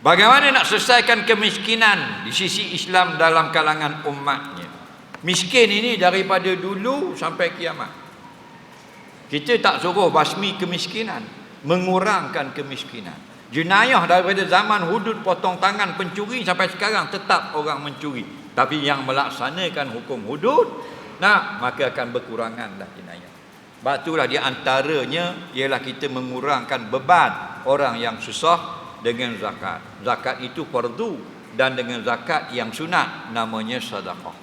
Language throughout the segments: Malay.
Bagaimana nak selesaikan kemiskinan di sisi Islam dalam kalangan umatnya? Miskin ini daripada dulu sampai kiamat. Kita tak suruh basmi kemiskinan, mengurangkan kemiskinan. Jenayah daripada zaman hudud potong tangan pencuri sampai sekarang tetap orang mencuri. Tapi yang melaksanakan hukum hudud, nah maka akan berkuranganlah jenayah. Sebab itulah di antaranya ialah kita mengurangkan beban orang yang susah dengan zakat. Zakat itu fardu dan dengan zakat yang sunat namanya sedekah.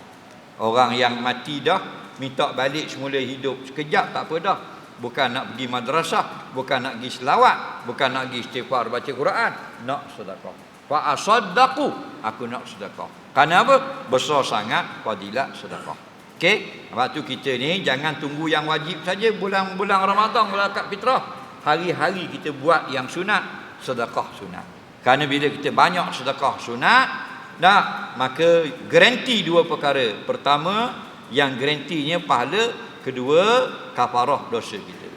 Orang yang mati dah minta balik semula hidup sekejap tak apa dah. Bukan nak pergi madrasah, bukan nak pergi selawat, bukan nak pergi istighfar baca Quran, nak sedekah. Fa asaddaqu, aku nak sedekah. Kerana apa? Besar sangat fadilat sedekah. Okey, sebab tu kita ni jangan tunggu yang wajib saja bulan-bulan Ramadan zakat fitrah. Hari-hari kita buat yang sunat, sedekah sunat. Kerana bila kita banyak sedekah sunat, dah maka garanti dua perkara. Pertama, yang garantinya pahala, kedua kafarah dosa kita.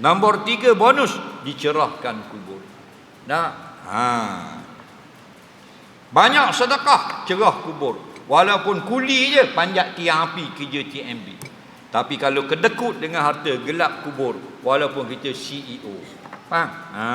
Nombor tiga bonus dicerahkan kubur. Nah, ha. Banyak sedekah cerah kubur. Walaupun kuli je panjat tiang api kerja TMB. Tapi kalau kedekut dengan harta gelap kubur walaupun kita CEO. Faham? Ha.